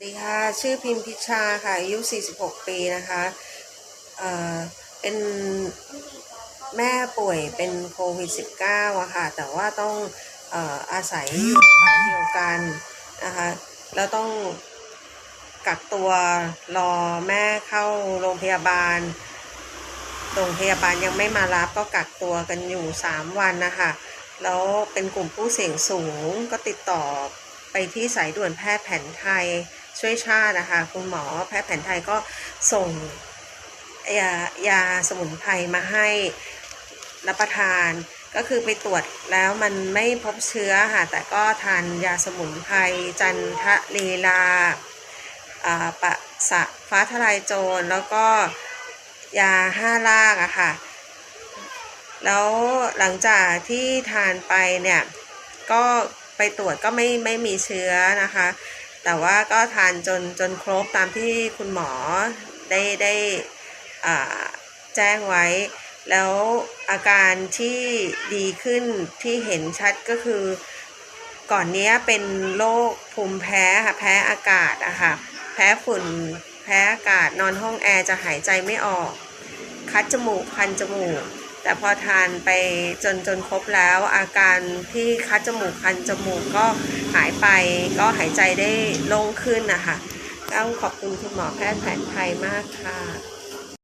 สวัสดีค่ะ ชื่อพิมพิชาค่ะ อายุ 46 ปีนะคะเอ่อเป็นแม่ป่วยเป็นโควิด -19 อะค่ะ แต่ว่าต้องเอ่ออาศัยอยู่บ้านเดียวกันนะคะ แล้วต้องกักตัวรอแม่เข้าโรงพยาบาล โรงพยาบาลยังไม่มารับก็กักตัวกันอยู่ 3 วันนะคะ แล้วเป็นกลุ่มผู้เสี่ยงสูงก็ติดต่อไปที่สายด่วนแพทย์แผนไทย ช่วยชาตินะคะคุณหมอแพทย์แผนไทยก็ส่งยายาสมุนไพรมาให้รับประทาน ก็คือไปตรวจแล้วมันไม่พบเชื้อค่ะ แต่ก็ทานยาสมุนไพรจันทะลีลาอ่าปะสะฟ้าทลายโจร แล้วก็ยาห้าลากอะค่ะ แล้วหลังจากที่ทานไปเนี่ย ก็ไปตรวจก็ไม่ไม่มีเชื้อนะคะ แต่ว่าก็ทานจนจนครบตามที่คุณหมอได้ได้แจ้งไว้ แล้วอาการที่ดีขึ้นที่เห็นชัดก็คือก่อนเนี้ยเป็นโรคภูมิแพ้ค่ะแพ้อากาศอะค่ะแพ้ฝุ่นแพ้อากาศนอนห้องแอร์จะหายใจไม่ออก คัดจมูกคันจมูก แต่พอทานไปจนจนครบแล้ว อาการที่คัดจมูกคันจมูกก็หายไปก็หายใจได้โล่งขึ้นนะคะต้องขอบคุณคุณหมอแพทย์แผนไทยมากค่ะ